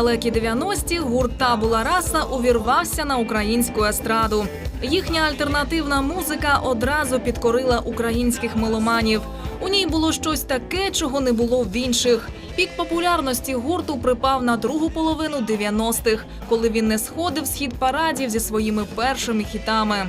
далекі 90-ті гурт Табула Раса увірвався на українську естраду. Їхня альтернативна музика одразу підкорила українських меломанів. У ній було щось таке, чого не було в інших. Пік популярності гурту припав на другу половину 90-х, коли він не сходив з хіт парадів зі своїми першими хітами.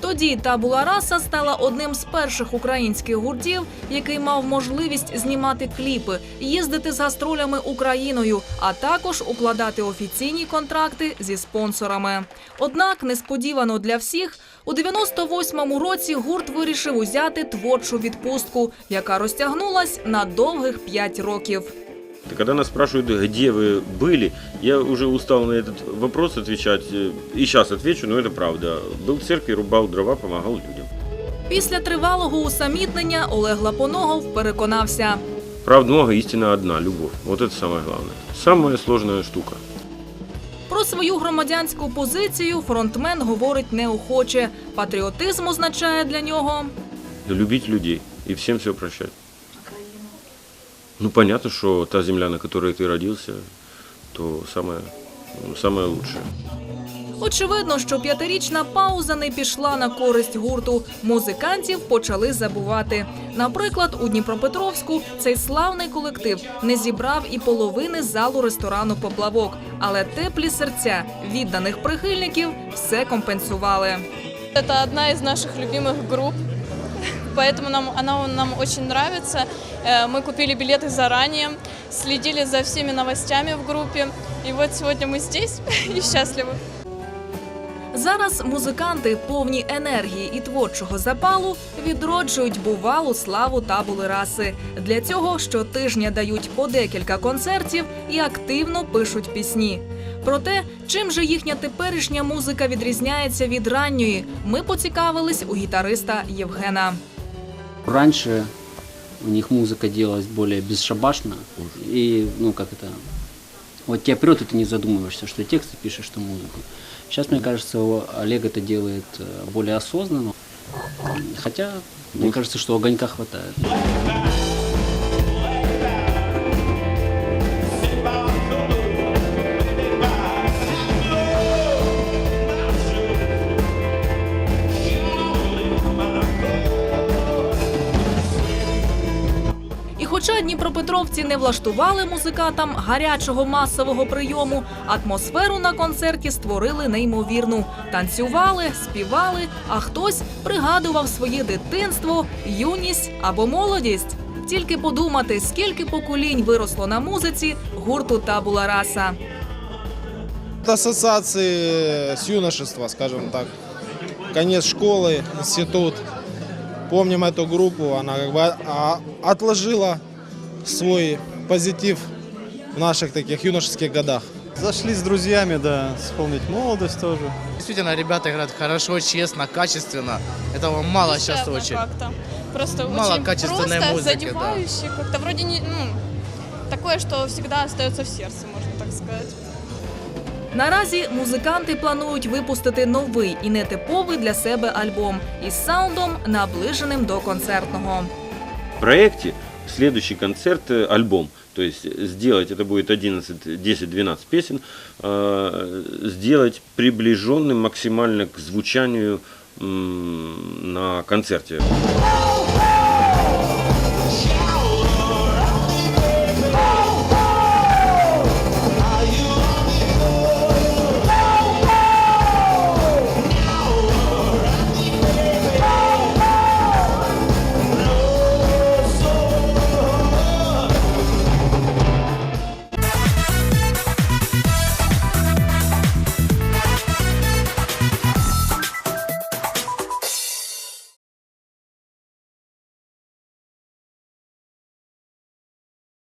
Тоді Табула Раса стала одним з перших українських гуртів, який мав можливість знімати кліпи, їздити з гастролями Україною, а також укладати офіційні контракти зі спонсорами. Однак, несподівано для всіх, у 98-му році гурт вирішив узяти творчу відпустку, яка розтягнулась на довгих 5 років. И Когда нас спрашивают, где вы были, я уже устал на этот вопрос отвечать. э, И сейчас отвечу, но это правда. Был в церкви, рубал дрова, помогал людям. Після тривалого усамітнення Олег Лапоногов переконався. Правда много, истина одна, любовь. Вот это самое главное. Самая сложная штука. Про свою громадянську позицію фронтмен говорить неохоче. Патріотизм означає для нього Любить людей и всем все прощать. Ну, понятно, что та земля, на которой ты родился, то самое, ну, самое лучшее. Очевидно, що п'ятирічна пауза не пішла на користь гурту. Музикантів почали забувати. Наприклад, у Дніпропетровську цей славний колектив не зібрав і половини залу ресторану Поплавок, але теплі серця відданих прихильників все компенсували. Это одна из наших любимых групп, поэтому нам, она нам очень нравится. Э, Мы купили билеты заранее, следили за всеми новостями в группе, и вот сегодня мы здесь и счастливы. Зараз музиканти, повні енергії і творчого запалу, відроджують бувалу славу табули раси. Для цього щотижня дають по декілька концертів і активно пишуть пісні. Про те, чим же їхня теперішня музика відрізняється від ранньої, ми поцікавились у гітариста Євгена. Раньше у них музыка делалась более бесшабашно. И, ну, как это... Вот тебя прет, и ты не задумываешься, что тексты пишешь, что музыку. Сейчас, мне кажется, Олег это делает э, более осознанно. Хотя, мне кажется, что огонька хватает. хоча дніпропетровці не влаштували музикантам гарячого масового прийому, атмосферу на концерті створили неймовірну. Танцювали, співали, а хтось пригадував своє дитинство, юність або молодість. Тільки подумати, скільки поколінь виросло на музиці гурту Табула Раса. От ассоциации с юношества, скажем так. Конец школы, институт. Помним эту группу, она как бы а, отложила свой позитив в наших таких юношеских годах. Зашли с друзьями, да, вспомнить молодость тоже. Действительно, ребята играют хорошо, честно, качественно. Этого мало сейчас очень. как-то. Просто Мало очень качественной просто, музыки, да. как-то вроде не, ну, такое, что всегда остается в сердце, можно так сказать. Наразі музиканти планують випустити новий і нетиповий для себе альбом із саундом, наближеним до концертного. В проекте следующий концерт, э, альбом, то есть сделать, это будет 11, 10-12 песен, э, сделать приближенным максимально к звучанию на концерте.